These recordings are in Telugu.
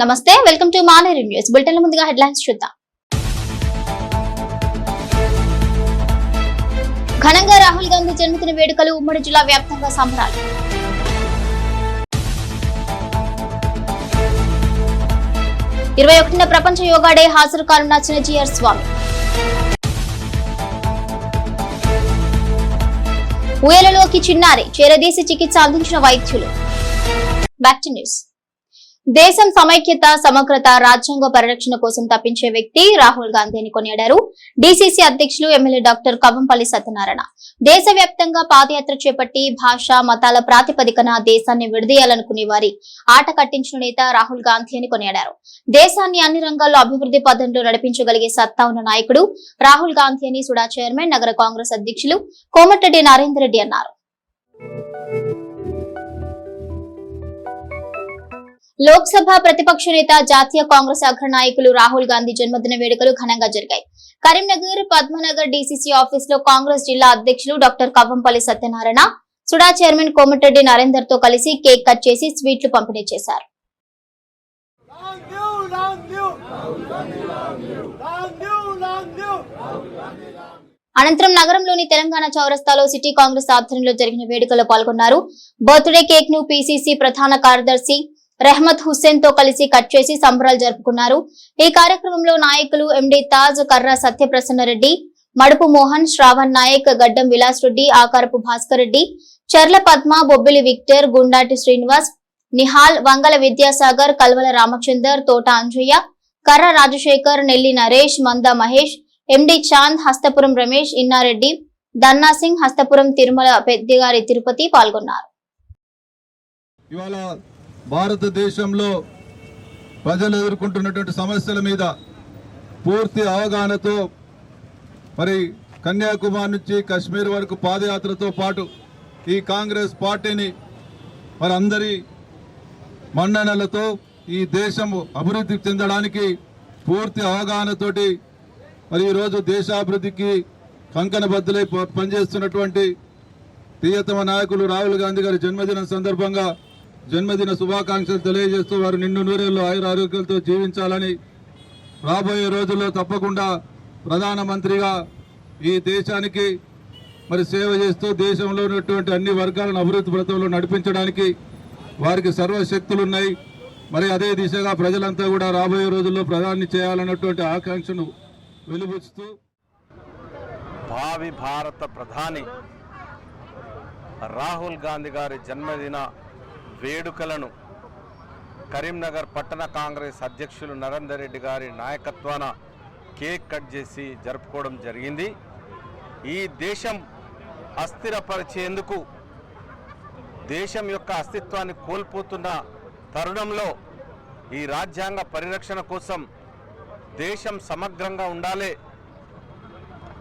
నమస్తే welcome to Maneri news. Bulletin ముందుగా హెడ్లైన్స్ చూద్దాం. ఘనంగా రాహుల్ గాంధీ జన్మదిన వేడుకలు ఉమ్మడి జిల్లా వ్యాప్తంగా సంబరాలు. ఇరవై ఒకటిన ప్రపంచ యోగా డే హాజరు కానున్న చిన్నజీఆర్ స్వామి. ఊయలలోకి చిన్నారి చేరదీసి చికిత్స అందించిన వైద్యులు. Back to news. దేశం సమైక్యత సమగ్రత రాజ్యాంగ పరిరక్షణ కోసం తప్పించే వ్యక్తి రాహుల్ గాంధీ అని కొనియాడారు. డీసీసీ అధ్యక్షులు ఎమ్మెల్యే డాక్టర్ కవంపల్లి సత్యనారాయణ. దేశవ్యాప్తంగా పాదయాత్ర చేపట్టి భాష మతాల ప్రాతిపదికన దేశాన్ని విడదీయాలనుకునే వారి ఆట కట్టించిన నేత రాహుల్ గాంధీ అని కొనియాడారు. దేశాన్ని అన్ని రంగాల్లో అభివృద్ధి పదంలో నడిపించగలిగే సత్తా ఉన్న నాయకుడు రాహుల్ గాంధీ అని సుడా చైర్మన్ నగర కాంగ్రెస్ అధ్యక్షులు కోమటిరెడ్డి నరేందర్ రెడ్డి అన్నారు. లోక్సభ ప్రతిపక్ష నేత జాతీయ కాంగ్రెస్ అగ్ర నాయకులు రాహుల్ గాంధీ జన్మదిన వేడుకలు ఘనంగా జరిగాయి. కరీంనగర్ పద్మనగర్ డీసీసీ ఆఫీస్లో కాంగ్రెస్ జిల్లా అధ్యక్షులు డాక్టర్ కవ్వంపల్లి సత్యనారాయణ సుడా చైర్మన్ కోమటిరెడ్డి నరేందర్తో కలిసి కేక్ కట్ చేసి స్వీట్లు పంపిణీ చేశారు. అనంతరం నగరంలోని తెలంగాణ చౌరస్తాలో సిటీ కాంగ్రెస్ ఆధ్వర్యంలో జరిగిన వేడుకలో పాల్గొన్నారు. బర్త్డే కేక్ను పీసీసీ ప్రధాన కార్యదర్శి రెహమత్ హుస్సేన్తో కలిసి కట్ చేసి సంబరాలు జరుపుకున్నారు. ఈ కార్యక్రమంలో నాయకులు ఎండి తాజ్ కర్ర సత్యప్రసన్న రెడ్డి మడుపు మోహన్ శ్రావణ్ నాయక్ గడ్డం విలాస్ రెడ్డి ఆకారపు భాస్కర్ రెడ్డి చర్ల పద్మ బొబ్బిలి విక్టర్ గుండాటి శ్రీనివాస్ నిహాల్ వంగల విద్యాసాగర్ కల్వల రామచందర్ తోట అంజయ్య కర్ర రాజశేఖర్ నెల్లి నరేష్ మంద మహేష్ ఎండి చాంద్ హస్తపురం రమేష్ ఇన్నారెడ్డి దన్నా సింగ్ హస్తపురం తిరుమల పెద్దిగారి తిరుపతి పాల్గొన్నారు. భారతదేశంలో ప్రజలు ఎదుర్కొంటున్నటువంటి సమస్యల మీద పూర్తి అవగాహనతో మరి కన్యాకుమారి నుంచి కశ్మీర్ వరకు పాదయాత్రతో పాటు ఈ కాంగ్రెస్ పార్టీని మరి అందరి మన్ననలతో ఈ దేశం అభివృద్ధి చెందడానికి పూర్తి అవగాహనతోటి మరి ఈరోజు దేశాభివృద్ధికి కంకణబద్దులై ప- పనిచేస్తున్నటువంటి ప్రియతమ నాయకులు రాహుల్ గాంధీ గారి జన్మదినం సందర్భంగా జన్మదిన శుభాకాంక్షలు తెలియజేస్తూ వారు నిండు నూరేళ్ళు ఆయుర ఆరోగ్యాలతో జీవించాలని రాబోయే రోజుల్లో తప్పకుండా ప్రధానమంత్రిగా ఈ దేశానికి మరి సేవ చేస్తూ దేశంలో ఉన్నటువంటి అన్ని వర్గాలను అభివృద్ధి పథంలో నడిపించడానికి వారికి సర్వశక్తులు ఉన్నాయి. మరి అదే దిశగా ప్రజలంతా కూడా రాబోయే రోజుల్లో ప్రధాని చేయాలన్నటువంటి ఆకాంక్షను వెలుబుచ్చుతూ భావి భారత ప్రధాని రాహుల్ గాంధీ గారి జన్మదిన వేడుకలను కరీంనగర్ పట్టణ కాంగ్రెస్ అధ్యక్షులు నరేందర్ రెడ్డి గారి నాయకత్వాన కేక్ కట్ చేసి జరుపుకోవడం జరిగింది. ఈ దేశం అస్థిరపరిచేందుకు దేశం యొక్క అస్తిత్వాన్ని కోల్పోతున్న తరుణంలో ఈ రాజ్యాంగ పరిరక్షణ కోసం దేశం సమగ్రంగా ఉండాలి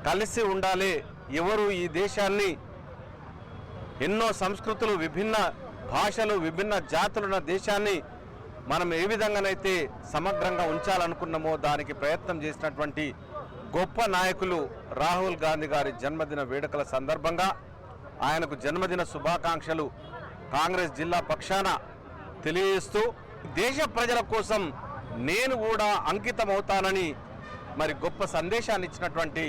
కలిసి ఉండాలి. ఎవరు ఈ దేశాన్ని ఎన్నో సంస్కృతులు విభిన్న భాషలు విభిన్న జాతులున్న దేశాన్ని మనం ఏ విధంగానైతే సమగ్రంగా ఉంచాలనుకున్నామో దానికి ప్రయత్నం చేసినటువంటి గొప్ప నాయకులు రాహుల్ గాంధీ గారి జన్మదిన వేడుకల సందర్భంగా ఆయనకు జన్మదిన శుభాకాంక్షలు కాంగ్రెస్ జిల్లా పక్షాన తెలియజేస్తూ దేశ ప్రజల కోసం నేను కూడా అంకితమవుతానని మరి గొప్ప సందేశాన్ని ఇచ్చినటువంటి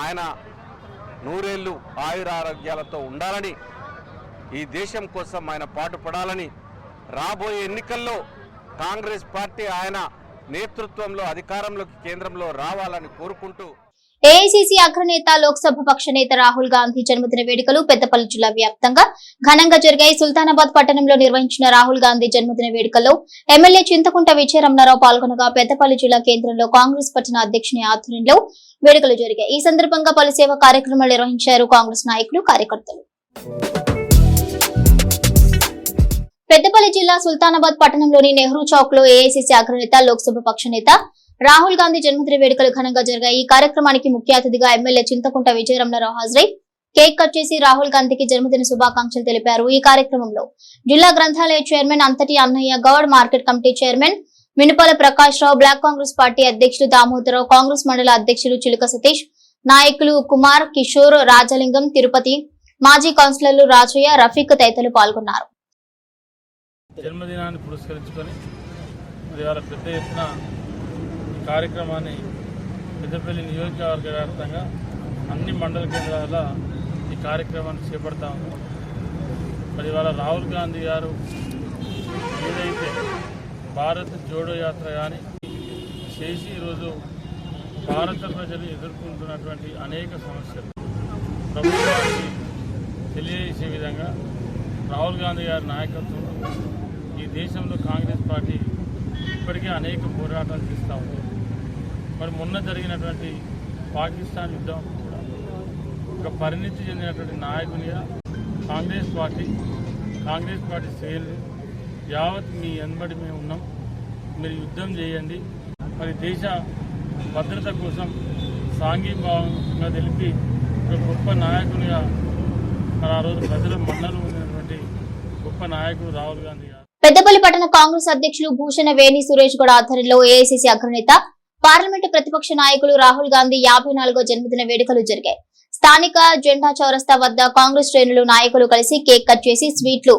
ఆయన నూరేళ్ళు ఆయురారోగ్యాలతో ఉండాలని ఈ దేశం కోసం ఆయన పాటుపడాలని రాబోయే ఎన్నికల్లో కాంగ్రెస్ పార్టీ ఆయన నేతృత్వంలో అధికారంలోకి కేంద్రంలో రావాలని కోరుకుంటూ ఏఐసిసి అగ్రనేత లోక్సభ పక్ష నేత రాహుల్ గాంధీ జన్మదిన వేడుకలు పెద్దపల్లి జిల్లా వ్యాప్తంగా ఘనంగా జరిగాయి. సుల్తానాబాద్ పట్టణంలో నిర్వహించిన రాహుల్ గాంధీ జన్మదిన వేడుకల్లో ఎమ్మెల్యే చింతకుంట విజయరమణారావు పాల్గొనగా పెద్దపల్లి జిల్లా కేంద్రంలో కాంగ్రెస్ పట్టణ అధ్యక్షుని ఆధ్వర్యంలో వేడుకలు జరిగాయి. ఈ సందర్భంగా పలు సేవా కార్యక్రమాలు నిర్వహించారు కాంగ్రెస్ నాయకులు కార్యకర్తలు. పెద్దపల్లి జిల్లా సుల్తానాబాద్ పట్టణంలోని నెహ్రూ చౌక్లో ఏఐసిసి అగ్రనేత లోక్సభ పక్ష నేత రాహుల్ గాంధీ జన్మదిన వేడుకలు ఘనంగా జరిగాయి. ఈ కార్యక్రమానికి ముఖ్య అతిథిగా ఎమ్మెల్యే చింతకుంట విజయరమణారావు హాజరై కేక్ కట్ చేసి రాహుల్ గాంధీకి జన్మదిన శుభాకాంక్షలు తెలిపారు. ఈ కార్యక్రమంలో జిల్లా గ్రంథాలయ chairman Antati Annaiah Goud market committee chairman Minupala Prakash Rao block Congress party అధ్యక్షులు దామోదరరావు కాంగ్రెస్ మండల అధ్యక్షులు చిలుక సతీష్ నాయకులు కుమార్ కిషోర్ రాజలింగం తిరుపతి మాజీ కౌన్సిలర్లు రాజయ్య రఫీక్ తదితరులు పాల్గొన్నారు. జన్మదినాన్ని పురస్కరించుకొని మరి వాళ్ళ పెద్ద ఎత్తున ఈ కార్యక్రమాన్ని పెద్దపల్లి నియోజకవర్గ వ్యాప్తంగా అన్ని మండల కేంద్రాల ఈ కార్యక్రమాన్ని చేపడతాము మరి ఇవాళ రాహుల్ గాంధీ గారు ఏదైతే భారత్ జోడో యాత్ర కానీ చేసి ఈరోజు భారత ప్రజలు ఎదుర్కొంటున్నటువంటి అనేక సమస్యలు ప్రభుత్వానికి తెలియజేసే విధంగా రాహుల్ గాంధీ గారి నాయకత్వంలో ఈ దేశంలో కాంగ్రెస్ పార్టీ ఇప్పటికే అనేక పోరాటాలు చేస్తూ ఉంది. మరి మొన్న జరిగినటువంటి పాకిస్తాన్ యుద్ధం కూడా ఒక పరిణితి చెందినటువంటి నాయకునిగా కాంగ్రెస్ పార్టీ కాంగ్రెస్ పార్టీ శ్రేణులు యావత్ మీ వెనబడి మేము ఉన్నాం. మీరు యుద్ధం చేయండి. మరి దేశ భద్రత కోసం సాంఘీభావంగా తెలిపి ఒక గొప్ప నాయకునిగా మరి ఆ రోజు ప్రజల మన్నలు గొప్ప నాయకుడు రాహుల్ గాంధీ గారు. పెద్దపల్లి పట్టణ కాంగ్రెస్ అధ్యక్షులు భూషణ వేణి సురేష్ గౌడ్ ఆధ్వర్యంలో ఏఐసిసి అగ్రనేత పార్లమెంటు ప్రతిపక్ష నాయకులు రాహుల్ గాంధీ యాభై నాలుగో జన్మదిన వేడుకలు జరిగాయి. స్థానిక జెండా చౌరస్తా వద్ద కాంగ్రెస్ శ్రేణులు నాయకులు కలిసి కేక్ కట్ చేసి స్వీట్లు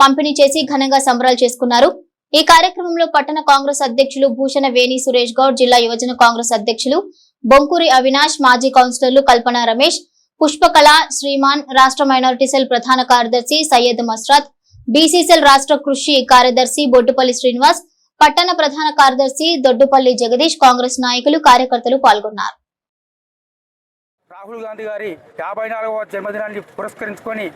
పంపిణీ చేసి ఘనంగా సంబరాలు చేసుకున్నారు. ఈ కార్యక్రమంలో పట్టణ కాంగ్రెస్ అధ్యక్షులు భూషణ వేణి సురేష్ గౌడ్ జిల్లా యువజన కాంగ్రెస్ అధ్యక్షులు బొంకూరి అవినాష్ మాజీ కౌన్సిలర్లు కల్పన రమేష్ పుష్పకళ శ్రీమాన్ రాష్ట్ర మైనారిటీ సెల్ ప్రధాన కార్యదర్శి సయ్యద్ మస్రాత్ బీసీసీఎల్ రాష్ట్ర కృషి కార్యదర్శి బొడ్డుపల్లి శ్రీనివాస్ పట్టణ ప్రధాన కార్యదర్శి దొడ్డుపల్లి జగదీష్ కాంగ్రెస్ నాయకులు కార్యకర్తలు పాల్గొన్నారు. రాహుల్ గాంధీ గారి యాభై నాలుగవ జన్మదినాన్ని పురస్కరించుకొని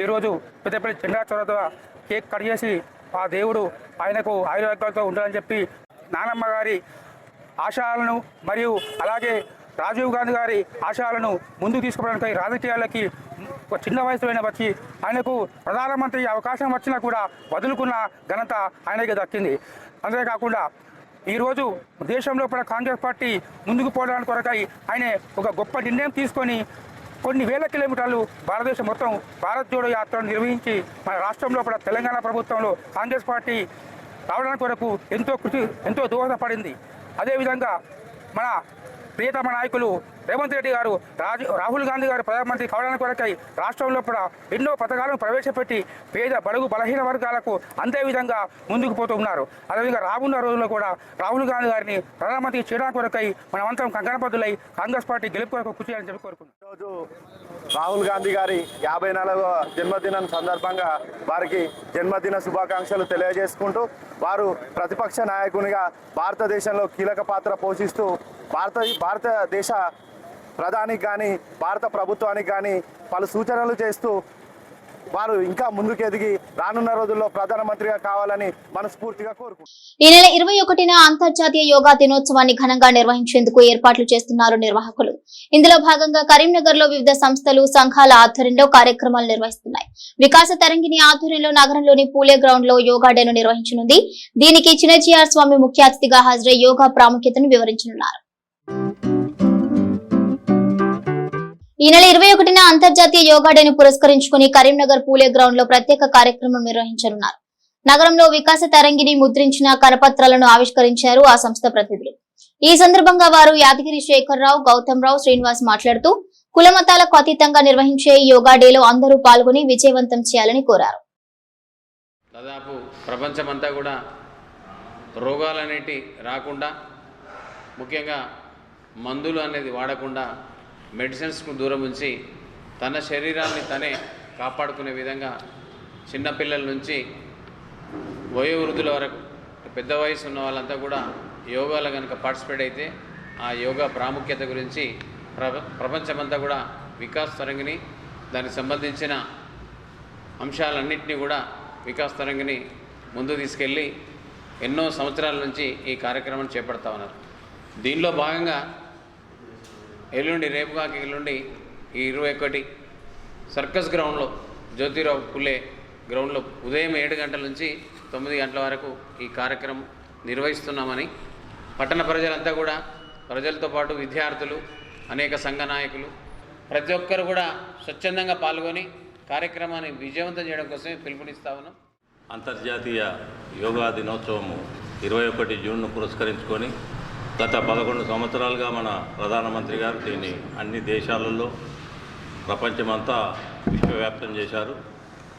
ఈరోజు పెద్దపల్లి జెండా చొరవ కేక్ కట్ చేసి ఆ దేవుడు ఆయనకు ఆయుర్వేదాలతో ఉండాలని చెప్పి నానమ్మ గారి ఆశయాలను మరియు అలాగే రాజీవ్ గాంధీ గారి ఆశయాలను ముందుకు తీసుకుపోవడానికి రాజకీయాలకి ఒక చిన్న వయసులోనే వచ్చి ఆయనకు ప్రధానమంత్రి అవకాశం వచ్చినా కూడా వదులుకున్న ఘనత ఆయనకి దక్కింది. అంతేకాకుండా ఈరోజు దేశంలో కూడా కాంగ్రెస్ పార్టీ ముందుకు పోవడానికి కొరకై ఆయన ఒక గొప్ప నిర్ణయం తీసుకొని కొన్ని వేల కిలోమీటర్లు భారతదేశం మొత్తం భారత్ జోడో యాత్రను నిర్వహించి మన రాష్ట్రంలో కూడా తెలంగాణ ప్రభుత్వంలో కాంగ్రెస్ పార్టీ రావడానికి కొరకు ఎంతో కృషి ఎంతో దోహదపడింది. అదేవిధంగా మన ప్రియతమ నాయకులు రేవంత్ రెడ్డి గారు రాజు రాహుల్ గాంధీ గారు ప్రధానమంత్రి కావడానికి కొరకై రాష్ట్రంలో కూడా ఎన్నో పథకాలను ప్రవేశపెట్టి పేద బడుగు బలహీన వర్గాలకు అందే విధంగా ముందుకు పోతూ ఉన్నారు. అదేవిధంగా రాబోన్న రోజుల్లో కూడా రాహుల్ గాంధీ గారిని ప్రధానమంత్రి చేయడానికి కొరకై మనమంతరం కంకణబద్దులై కాంగ్రెస్ పార్టీ గెలుపు కొరకు కృషి చేయాలని చెప్పి కోరుకున్నాం ఈరోజు రాహుల్ గాంధీ గారి యాభై నాలుగవ జన్మదినం సందర్భంగా వారికి జన్మదిన శుభాకాంక్షలు తెలియజేసుకుంటూ వారు ప్రతిపక్ష నాయకునిగా భారతదేశంలో కీలక పాత్ర పోషిస్తూ భారత భారతదేశ ప్రధానికి కానీ భారత ప్రభుత్వానికి కానీ పలు సూచనలు చేస్తూ వారు ఇంకా ముందుకు ఎదిగి రానున్న రోజుల్లో ప్రధానమంత్రిగా కావాలని మనస్ఫూర్తిగా కోరుకుంటున్నారు ఈ నెల ఇరవై ఒకటిన అంతర్జాతీయ యోగా దినోత్సవాన్ని ఘనంగా నిర్వహించేందుకు ఏర్పాట్లు చేస్తున్నారు నిర్వాహకులు. ఇందులో భాగంగా కరీంనగర్లో వివిధ సంస్థలు సంఘాల ఆధ్వర్యంలో కార్యక్రమాలు నిర్వహిస్తున్నాయి. వికాస తరంగిణి ఆధ్వర్యంలో నగరంలోని పూలే గ్రౌండ్లో యోగా డేను నిర్వహించనుంది. దీనికి చిన్నజీఆర్ స్వామి ముఖ్య అతిథిగా హాజరై యోగా ప్రాముఖ్యతను వివరించనున్నారు. ఈ నెల ఇరవై ఒకటిన అంతర్జాతీయ యోగా డేను పురస్కరించుకుని కరీంనగర్ పూలే గ్రౌండ్లో ప్రత్యేక కార్యక్రమం నిర్వహించనున్నారు. నగరంలో వికాస తరంగిని ముద్రించిన కరపత్రాలను ఆవిష్కరించారు ఆ సంస్థ ప్రతినిధులు. ఈ సందర్భంగా వారు యాదగిరి శేఖర్రావు గౌతమ్ రావు శ్రీనివాస్ మాట్లాడుతూ కులమతాలకు అతీతంగా నిర్వహించే యోగా డేలో అందరూ పాల్గొని విజయవంతం చేయాలని కోరారు. దాదాపు ప్రపంచమంతా కూడా రోగాలనేటి రాకుండా ముఖ్యంగా మందులు అనేది వాడకుండా మెడిసిన్స్కు దూరం ఉంచి తన శరీరాన్ని తనే కాపాడుకునే విధంగా చిన్నపిల్లల నుంచి వయోవృద్ధుల వరకు పెద్ద వయసు ఉన్న వాళ్ళంతా కూడా యోగాలో కనుక పార్టిసిపేట్ అయితే ఆ యోగా ప్రాముఖ్యత గురించి ప్రపంచమంతా కూడా వికాస్ తరంగిని దానికి సంబంధించిన అంశాలన్నింటినీ కూడా వికాస్ తరంగిని ముందు తీసుకెళ్ళి ఎన్నో సంవత్సరాల నుంచి ఈ కార్యక్రమం చేపడతా ఉన్నారు. దీనిలో భాగంగా ఎల్లుండి రేపు కాక ఎల్లుండి ఈ ఇరవై ఒకటి సర్కస్ గ్రౌండ్లో జ్యోతిరావు పులే గ్రౌండ్లో ఉదయం ఏడు గంటల నుంచి తొమ్మిది గంటల వరకు ఈ కార్యక్రమం నిర్వహిస్తున్నామని పట్టణ ప్రజలంతా కూడా ప్రజలతో పాటు విద్యార్థులు అనేక సంఘ నాయకులు ప్రతి ఒక్కరు కూడా స్వచ్ఛందంగా పాల్గొని కార్యక్రమాన్ని విజయవంతం చేయడం కోసమే పిలుపునిస్తా ఉన్నాం. అంతర్జాతీయ యోగా దినోత్సవము ఇరవై ఒకటి జూన్ను పురస్కరించుకొని గత పదకొండు సంవత్సరాలుగా మన ప్రధానమంత్రి గారు దీన్ని అన్ని దేశాలలో ప్రపంచమంతా విశ్వవ్యాప్తం చేశారు.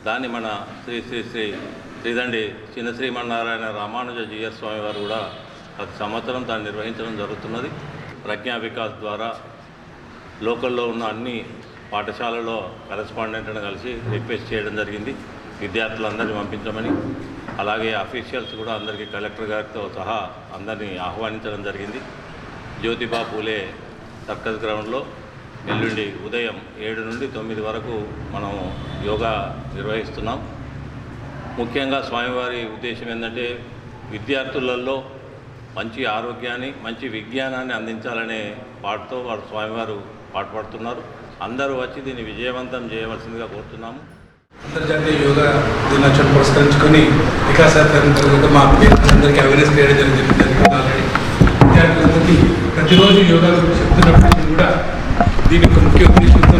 దాన్ని మన శ్రీ శ్రీ శ్రీ శ్రీదండి చిన్న శ్రీమన్నారాయణ రామానుజ జీఎస్ స్వామి వారు కూడా ప్రతి సంవత్సరం దాన్ని నిర్వహించడం జరుగుతున్నది. ప్రజ్ఞా వికాస్ ద్వారా లోకల్లో ఉన్న అన్ని పాఠశాలలో కరెస్పాండెంట్ను కలిసి రిక్వెస్ట్ చేయడం జరిగింది. విద్యార్థులందరినీ పంపించమని అలాగే అఫీషియల్స్ కూడా అందరికీ కలెక్టర్ గారితో సహా అందరినీ ఆహ్వానించడం జరిగింది. జ్యోతిబా పూలే సర్కస్ గ్రౌండ్లో ఎల్లుండి ఉదయం ఏడు నుండి తొమ్మిది వరకు మనం యోగా నిర్వహిస్తున్నాం. ముఖ్యంగా స్వామివారి ఉద్దేశం ఏంటంటే విద్యార్థులలో మంచి ఆరోగ్యాన్ని మంచి విజ్ఞానాన్ని అందించాలనే పాటతో వారు స్వామివారు పాటుపడుతున్నారు అందరూ వచ్చి దీన్ని విజయవంతం చేయవలసిందిగా కోరుతున్నాము. అంతర్జాతీయ యోగా దినోత్సవం పురస్కరించుకొని వికాస్ అంతర్గత మా అందరికీ అవేర్నెస్ క్రియేట్ చేయడం జరిగింది. ఆల్రెడీ విద్యార్థులందరికీ ప్రతిరోజు యోగా గురించి చెప్తున్నప్పటికీ కూడా దీని యొక్క ముఖ్య ఉద్దేశంతో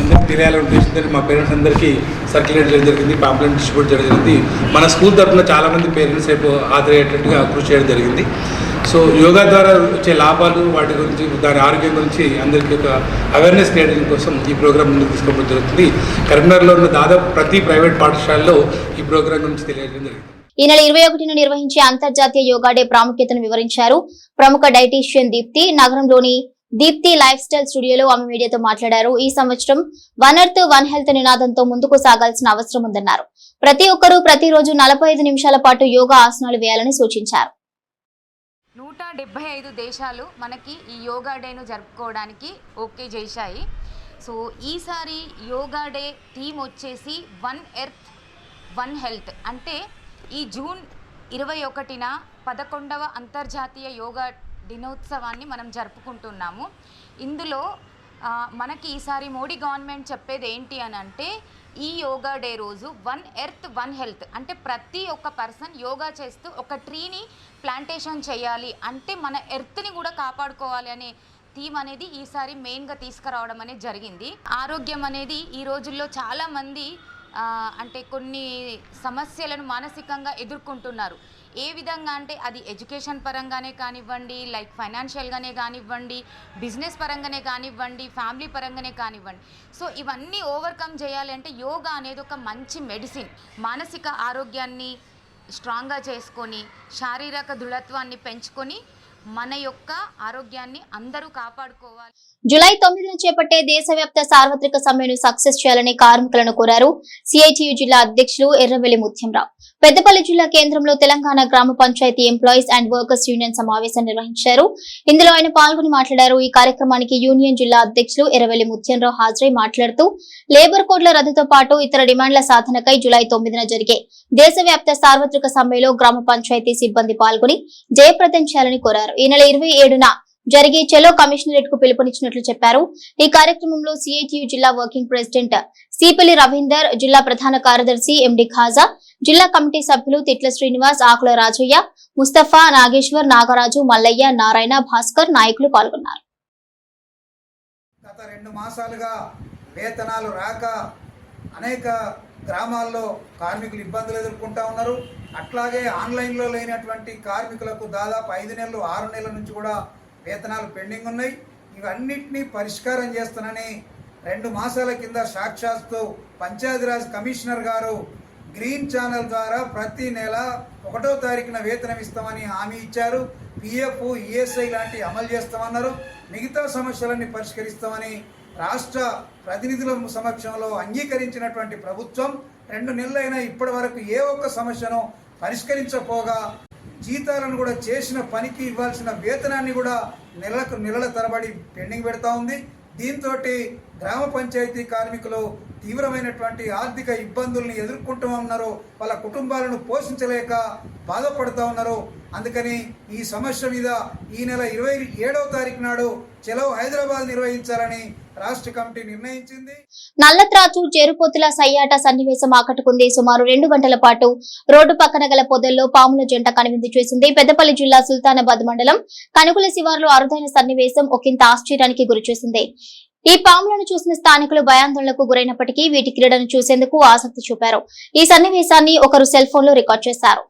అందరికీ తెలియాలని ఉద్దేశంతో మా పేరెంట్స్ అందరికీ సర్క్యులేట్ చేయడం జరిగింది పాపులర్ డిస్ట్రిబ్యూట్ చేయడం జరిగింది. మన స్కూల్ తరఫున చాలామంది పేరెంట్స్ రేపు హాజరయ్యేటట్టుగా కృషి చేయడం జరిగింది. సో యోగా ద్వారా వచ్చే లాభాలు వాటి గురించి దాని ఆరోగ్యం గురించి అందరికీ ఒక అవేర్నెస్ క్రియేటింగ్ కోసం ఈ ప్రోగ్రామ్ ముందుకు తీసుకోవడం జరుగుతుంది. కరీంనగర్లో ఉన్న దాదాపు ప్రతి ప్రైవేట్ పాఠశాలలో ఈ ప్రోగ్రాం గురించి తెలియజేయడం జరిగింది. ఈ నెల ఇరవై ఒకటిన నిర్వహించే అంతర్జాతీయ యోగా డే ప్రాముఖ్యతను వివరించారు. ప్రముఖ డైటీషియన్ దీప్తి నగరంలోని దీప్తి లైఫ్ స్టైల్ స్టూడియోలో ఆమె మీడియాతో మాట్లాడారు. ఈ సంవత్సరం వన్ ఎర్త్ వన్ హెల్త్ నినాదంతో ముందుకు సాగాల్సిన అవసరం ఉందన్నారు. ప్రతి ఒక్కరూ ప్రతిరోజు నలభై నిమిషాల పాటు యోగా ఆసనాలు వేయాలని సూచించారు. నూట డెబ్బై ఐదు దేశాలు మనకి ఈ యోగా డేను జరుపుకోవడానికి ఓకే చేశాయి. సో ఈసారి యోగా డే థీమ్ వచ్చేసి వన్ ఎర్త్ వన్ హెల్త్. అంటే ఈ జూన్ ఇరవై ఒకటిన పదకొండవ అంతర్జాతీయ యోగా దినోత్సవాన్ని మనం జరుపుకుంటున్నాము. ఇందులో మనకి ఈసారి మోడీ గవర్నమెంట్ చెప్పేది ఏంటి అని అంటే ఈ యోగా డే రోజు వన్ ఎర్త్ వన్ హెల్త్. అంటే ప్రతి ఒక్క పర్సన్ యోగా చేస్తూ ఒక ట్రీని ప్లాంటేషన్ చేయాలి. అంటే మన ఎర్త్ని కూడా కాపాడుకోవాలి అనే థీమ్ అనేది ఈసారి మెయిన్గా తీసుకురావడం అనేది జరిగింది. ఆరోగ్యం అనేది ఈ రోజుల్లో చాలామంది అంటే కొన్ని సమస్యలను మానసికంగా ఎదుర్కొంటున్నారు. ఏ విధంగా అంటే అది ఎడ్యుకేషన్ పరంగానే కానివ్వండి లైక్ ఫైనాన్షియల్గానే కానివ్వండి బిజినెస్ పరంగానే కానివ్వండి ఫ్యామిలీ పరంగానే కానివ్వండి. సో ఇవన్నీ ఓవర్కమ్ చేయాలి అంటే యోగా అనేది ఒక మంచి మెడిసిన్. మానసిక ఆరోగ్యాన్ని స్ట్రాంగ్గా చేసుకొని శారీరక దృఢత్వాన్ని పెంచుకొని మన యొక్క ఆరోగ్యాన్ని అందరూ కాపాడుకోవాలి. జులై తొమ్మిదిన చేపట్టే దేశవ్యాప్త సార్వత్రిక సమ్మెను సక్సెస్ చేయాలని కార్మికులను కోరారు సిఐటియు జిల్లా అధ్యక్షులు ఎర్రవెల్లి ముత్యంరావు. పెద్దపల్లి జిల్లా కేంద్రంలో తెలంగాణ గ్రామ panchayat employees and workers union సమావేశం నిర్వహించారు. ఇందులో ఆయన పాల్గొని మాట్లాడారు. ఈ కార్యక్రమానికి యూనియన్ జిల్లా అధ్యక్షులు ఎర్రవెల్లి ముత్యంరావు హాజరై మాట్లాడుతూ లేబర్ కోడ్ల రద్దుతో పాటు ఇతర డిమాండ్ల సాధనకై జులై తొమ్మిదిన జరిగే దేశవ్యాప్త సార్వత్రిక సమ్మెలో గ్రామ పంచాయతీ సిబ్బంది పాల్గొని జయప్రదం చేయాలని కోరారు. ఈ నెల ఇరవై ఏడున జరిగే చలో కమిషనరేట్కు పిలుపునిచ్చినట్లు చెప్పారు. ఈ కార్యక్రమంలో సిఐటియు జిల్లా వర్కింగ్ ప్రెసిడెంట్ సిపల్లి రవీందర్ జిల్లా ప్రధాన కార్యదర్శి ఎండి ఖాజా జిల్లా కమిటీ సభ్యులు తిట్ల శ్రీనివాస్ ఆకుల రాజయ్య ముస్తఫా నాగేశ్వర్ నాగరాజు మల్లయ్య నారాయణ భాస్కర్ నాయకులు పాల్గొన్నారు. గత రెండు మాసాలుగా వేతనాలు రాక అనేక గ్రామాల్లో కార్మికులు ఇబ్బందులు ఎదుర్కొంటా ఉన్నారు. అట్లాగే ఆన్లైన్లో లేనటువంటి కార్మికులకు దాదాపు ఐదు నెలలు ఆరు నెలల నుంచి కూడా వేతనాలు పెండింగ్ ఉన్నాయి. ఇవన్నిటినీ పరిష్కారం చేస్తానని రెండు మాసాల కింద సాక్షాత్తు పంచాయతీరాజ్ కమిషనర్ గారు గ్రీన్ ఛానల్ ద్వారా ప్రతి నెల ఒకటో తారీఖున వేతనం ఇస్తామని హామీ ఇచ్చారు. పిఎఫ్ ఈఎస్ఐ లాంటి అమలు చేస్తామన్నారు. మిగతా సమస్యలన్నీ పరిష్కరిస్తామని రాష్ట్ర ప్రతినిధుల సమక్షంలో అంగీకరించినటువంటి ప్రభుత్వం రెండు నెలలైనా ఇప్పటి వరకు ఏ ఒక్క సమస్యను పరిష్కరించకపోగా జీతాలను కూడా చేసిన పనికి ఇవ్వాల్సిన వేతనాన్ని కూడా నెలకు నెలల తరబడి పెండింగ్ పెడతా ఉంది. దీంతో గ్రామ పంచాయతీ కార్మికులు తీవ్రమైనటువంటి ఆర్థిక ఇబ్బందుల్ని ఎదుర్కొంటూ ఉన్నారో వాళ్ళ కుటుంబాలను పోషించలేక బాధపడుతూ ఉన్నారు అందుకని ఈ సమస్య మీద ఈ నెల ఇరవై ఏడవ తారీఖు నాడు చెలవు హైదరాబాద్ నిర్వహించాలని రాష్ట్ర కమిటీ నిర్ణయించింది. నల్లత్రాచు చేరుపోతుల సయ్యాట సన్నివేశం ఆకట్టుకుంది. సుమారు రెండు గంటల పాటు రోడ్డు పక్కన గల పొదల్లో పాముల జంట కనువిందు చేసింది. పెద్దపల్లి జిల్లా సుల్తానాబాద్ మండలం కనుకుల శివార్లో అరుదైన సన్నివేశం ఒకంత ఆశ్చర్యానికి గురిచేసింది. ఈ పాములను చూసిన స్థానికులు భయాందోళనకు గురైనప్పటికీ వీటి క్రీడను చూసేందుకు ఆసక్తి చూపారు. ఈ సన్నివేశాన్ని ఒకరు సెల్ ఫోన్లో రికార్డ్ చేశారు.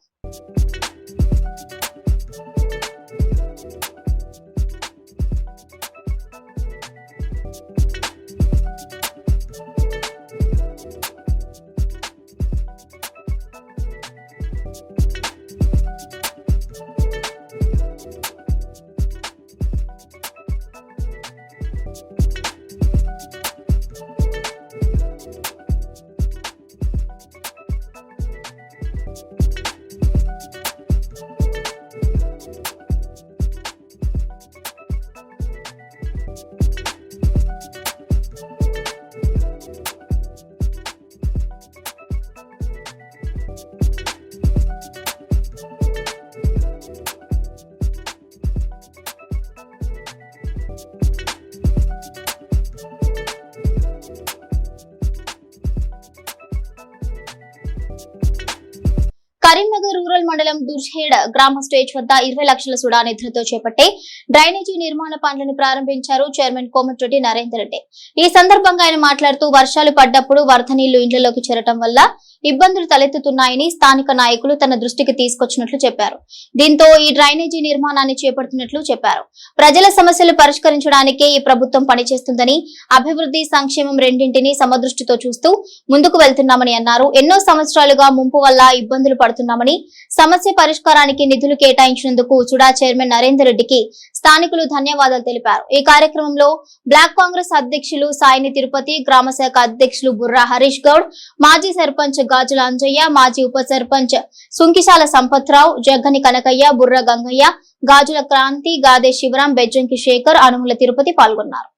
మండలం గ్రామ స్టేజ్ వద్ద ఇరవై లక్షల సుడా నిధులతో చేపట్టే డ్రైనేజీ నిర్మాణ పనులను ప్రారంభించారు చైర్మన్ కోమటిరెడ్డి నరేందర్ రెడ్డి. ఈ సందర్భంగా ఆయన మాట్లాడుతూ వర్షాలు పడ్డప్పుడు వరద నీళ్ళు ఇండ్లలోకి చేరటం వల్ల ఇబ్బందులు తలెత్తుతున్నాయని స్థానిక నాయకులు తన దృష్టికి తీసుకొచ్చినట్లు చెప్పారు. దీంతో ఈ డ్రైనేజీ నిర్మాణాన్ని చేపడుతున్నట్లు చెప్పారు. ప్రజల సమస్యలు పరిష్కరించడానికే ఈ ప్రభుత్వం పనిచేస్తుందని అభివృద్ధి సంక్షేమం రెండింటినీ సమదృష్టితో చూస్తూ ముందుకు వెళ్తున్నామని అన్నారు. ఎన్నో సంవత్సరాలుగా ముంపు వల్ల ఇబ్బందులు పడుతున్నామని సమస్య పరిష్కారానికి నిధులు కేటాయించినందుకు చుడా చైర్మన్ నరేందర్ రెడ్డికి స్థానికులు ధన్యవాదాలు తెలిపారు. ఈ కార్యక్రమంలో బ్లాక్ కాంగ్రెస్ అధ్యక్షులు సాయిని తిరుపతి గ్రామ శాఖ అధ్యక్షులు బుర్రా హరీష్ గౌడ్ మాజీ సర్పంచ్ గాజుల అంజయ్య మాజీ ఉప సర్పంచ్ సుంకిశాల సంపత్రావు జగ్గని కనకయ్య బుర్ర గంగయ్య గాజుల క్రాంతి గాదే శివరాం బెజ్జంకి శేఖర్ అనుముల తిరుపతి పాల్గొన్నారు.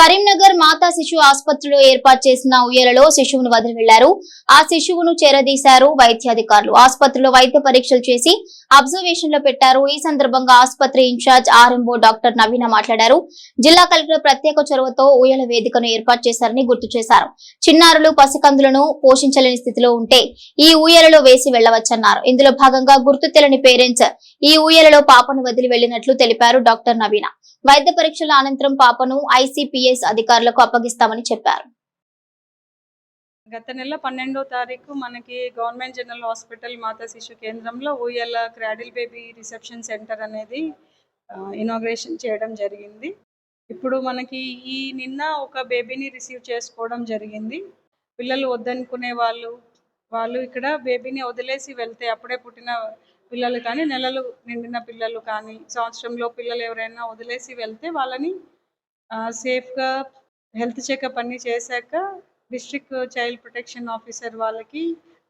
కరీంనగర్ మాతా శిశు ఆసుపత్రిలో ఏర్పాటు చేసిన ఉయ్యలలో శిశువును వదిలి వెళ్ళారు. ఆ శిశువును చేరదీశారు వైద్యాధికారులు. ఆసుపత్రిలో వైద్య పరీక్షలు చేసి అబ్జర్వేషన్లో పెట్టారు. ఈ సందర్భంగా ఆసుపత్రి ఇన్ఛార్జ్ ఆర్ఎంఓ డాక్టర్ నవీన మాట్లాడారు. జిల్లా కలెక్టర్ ప్రత్యేక చొరవతో ఊయల వేదికను ఏర్పాటు చేశారని గుర్తు చేశారు. చిన్నారులు పసికందులను పోషించలేని స్థితిలో ఉంటే ఈ ఊయలలో వేసి వెళ్ళవచ్చన్నారు ఇందులో భాగంగా గుర్తు తెలియని పేరెంట్స్ ఈ ఊయలలో పాపను వదిలి వెళ్ళినట్లు తెలిపారు డాక్టర్ నవీన. వైద్య పరీక్షల అనంతరం పాపను ఐసీపీఎస్ అధికారులకు అప్పగిస్తామని చెప్పారు. గత నెల పన్నెండో తారీఖు మనకి గవర్నమెంట్ జనరల్ హాస్పిటల్ మాతా శిశు కేంద్రంలో ఊయల క్రాడిల్ బేబీ రిసెప్షన్ సెంటర్ అనేది ఇనాగ్రేషన్ చేయడం జరిగింది. ఇప్పుడు మనకి ఈ నిన్న ఒక బేబీని రిసీవ్ చేసుకోవడం జరిగింది. పిల్లలు వద్దనుకునే వాళ్ళు వాళ్ళు ఇక్కడ బేబీని వదిలేసి వెళ్తే అప్పుడే పుట్టిన పిల్లలు కానీ నెలలు నిండిన పిల్లలు కానీ సంవత్సరంలో పిల్లలు ఎవరైనా వదిలేసి వెళ్తే వాళ్ళని సేఫ్గా హెల్త్ చెకప్ అన్ని చేశాక డిస్ట్రిక్ట్ చైల్డ్ ప్రొటెక్షన్ ఆఫీసర్ వాళ్ళకి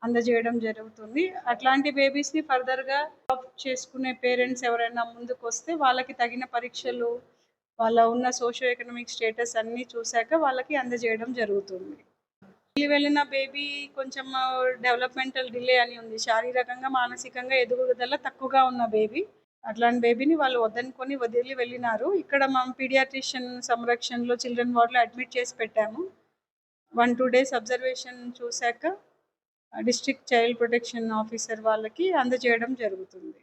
అందజేయడం జరుగుతుంది. అట్లాంటి బేబీస్ని ఫర్దర్గా జాబ్ చేసుకునే పేరెంట్స్ ఎవరైనా ముందుకు వస్తే వాళ్ళకి తగిన పరీక్షలు వాళ్ళ ఉన్న సోషో ఎకనామిక్ స్టేటస్ అన్నీ చూశాక వాళ్ళకి అందజేయడం జరుగుతుంది. వెళ్ళిన బేబీ కొంచెం డెవలప్మెంటల్ డిలే అని ఉంది. శారీరకంగా మానసికంగా ఎదుగుదల తక్కువగా ఉన్న బేబీ అట్లాంటి బేబీని వాళ్ళు వద్దనుకొని వదిలి వెళ్ళినారు. ఇక్కడ మనం పీడియాట్రిషియన్ సంరక్షణలో చిల్డ్రన్ వార్డ్లో అడ్మిట్ చేసి పెట్టాము. వన్ టూ డేస్ అబ్జర్వేషన్ చూశాక డిస్ట్రిక్ట్ చైల్డ్ ప్రొటెక్షన్ ఆఫీసర్ వాళ్ళకి అందజేయడం జరుగుతుంది.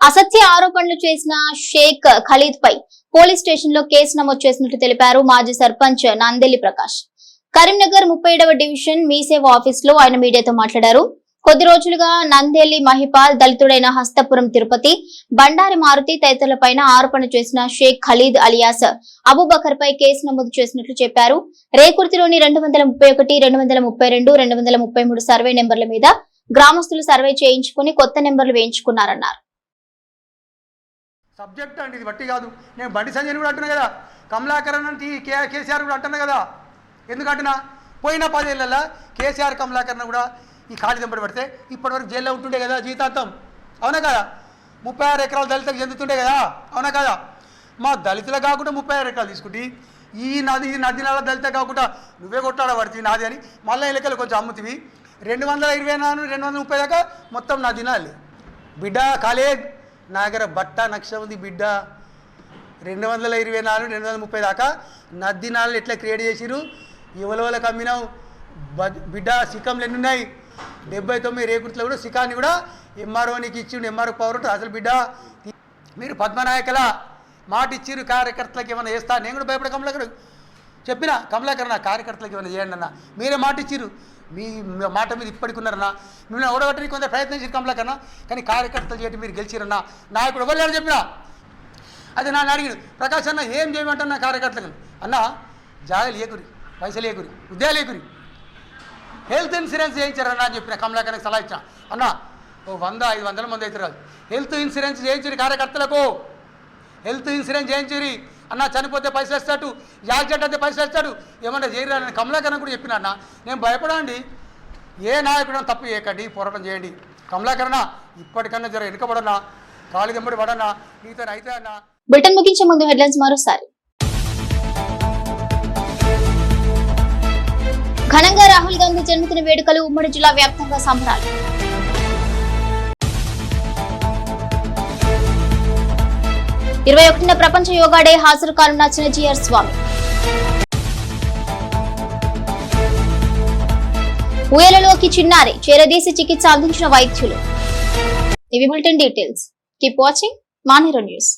అసత్య ఆరోపణలు చేసిన షేక్ ఖలీద్ పై పోలీస్ స్టేషన్లో కేసు నమోదు చేసినట్లు తెలిపారు మాజీ సర్పంచ్ నందెల్లి ప్రకాష్. కరీంనగర్ ముప్పై డివిజన్ మీసేవ ఆఫీస్లో ఆయన మీడియాతో మాట్లాడారు. కొద్ది రోజులుగా నందేలి మహిపాల్ దళితుడైన హస్తపురం తిరుపతి బండారి మారుతి తదితరులపైన ఆరోపణ చేసిన షేక్ ఖలీద్ అలియాస్ అబూబకర్ పై కేసు నమోదు చేసినట్లు చెప్పారు. రేకుర్తిలోని రెండు వందల ముప్పై ఒకటి రెండు వందల ముప్పై రెండు రెండు వందల ముప్పై మూడు సర్వే నెంబర్ల మీద గ్రామస్తులు సర్వే చేయించుకుని కొత్త నెంబర్లు వేయించుకున్నారన్నారు. సబ్జెక్ట్ అండి ఇది బట్టి కాదు. నేను బండి సంజయ్ కూడా అంటున్నా కదా. కమలాకరన్ కేసీఆర్ కూడా అంటున్నా కదా. ఎందుకంటున్నా పోయిన పదేళ్ళల్లో కేసీఆర్ కమలాకరణ కూడా ఈ ఖాళీ దింపడి పెడితే ఇప్పటివరకు జైల్లో ఉంటుండే కదా జీతాంతం అవునా కదా? ముప్పై ఆరు ఎకరాలు దళితులకు చెందుతుండే కదా? అవునా కదా? మా దళితులు కాకుండా ముప్పై ఆరు ఎకరాలు తీసుకుంటే ఈ నది ఈ నది నెల దళిత కాకుండా నువ్వే కొట్టాడబడితే నాది అని మళ్ళీ ఎలకలు కొంచెం అమ్ముతివి. రెండు వందల ఇరవై నాలుగు రెండు వందల ముప్పై దాకా మొత్తం నా దినాలి బిడ్డ కాలేజ్. నా దగ్గర బట్ట నక్ష ఉంది బిడ్డ. రెండు వందల ఇరవై నాలుగు రెండు వందల ముప్పై దాకా నది ఎట్లా క్రియేట్ చేసిరు ఎవరెవరికి అమ్మినావు బిడ్డ సికంలు ఎన్ని ఉన్నాయి డెబ్బై తొమ్మిది రేకుర్తిలో కూడా సిఖాన్ని కూడా ఎంఆర్ఓనికి ఇచ్చిండు ఎంఆర్ఓ పవర్ ఉంటుంది అసలు బిడ్డ. మీరు పద్మనాయకుల మాట ఇచ్చిరు కార్యకర్తలకు ఏమైనా చేస్తా? నేను కూడా భయపడే కమలాకర్. చెప్పిన? కమలాకర్ నా కార్యకర్తలకు ఏమైనా చేయండి అన్న. మీరే మాట ఇచ్చిరు. మీ మాట మీద ఇప్పటికి ఉన్నారన్నా మిమ్మల్ని ఓడగట్టని కొంత ప్రయత్నించారు కమలాకన్నా కానీ కార్యకర్తలు చేయటం మీరు గెలిచిరన్నా. నాయకుడు ఎవరు లేరు చెప్పినా? అది నన్ను అడిగిడు ప్రకాష్ అన్న ఏం చేయమంటున్నా కార్యకర్తలకు? అన్న జాగ్రత్త ఏకురి పైసలు ఏకురి ఉద్యోగాలు ఏకురి హెల్త్ ఇన్సూరెన్స్ చేయించారన్నా అని చెప్పిన కమలాకర్కి సలహా ఇచ్చిన అన్న ఓ వంద ఐదు వందల మంది అయితే రాదు. హెల్త్ ఇన్సూరెన్స్ చేయించురి కార్యకర్తలకు. హెల్త్ ఇన్సూరెన్స్ చేయించురి అన్న చనిపోతే పైసలు ఇస్తాడు యాక్సిడెంట్ అయితే పైసలు ఇస్తాడు ఏమన్నా చేయరా అని కమలాకరణ కూడా చెప్పిన అన్న. నేను భయపడండి ఏ నాయకుడు తప్పు చేయకండి పోరాటం చేయండి. కమలాకరణ ఇప్పటికన్నా జర వెనుకబడనా కాలు దెంబడి పడనా నీతో అయితే అన్న. బ్రిటన్ ముగించే ముందు హెడ్లైన్స్ మరోసారి. ఘనంగా రాహుల్ గాంధీ జన్మదిన వేడుకలు ఉమ్మడి జిల్లా వ్యాప్తంగా సంబరాలు. ఇరవై ఒకటిన ప్రపంచ యోగా డే హాజరు కానున్న చిన్నజీఆర్ స్వామి. ఊయలలోకి చిన్నారి చేరదీసి చికిత్స అందించిన వైద్యులు. ఇవి bulletin details. Keep watching Maneru news.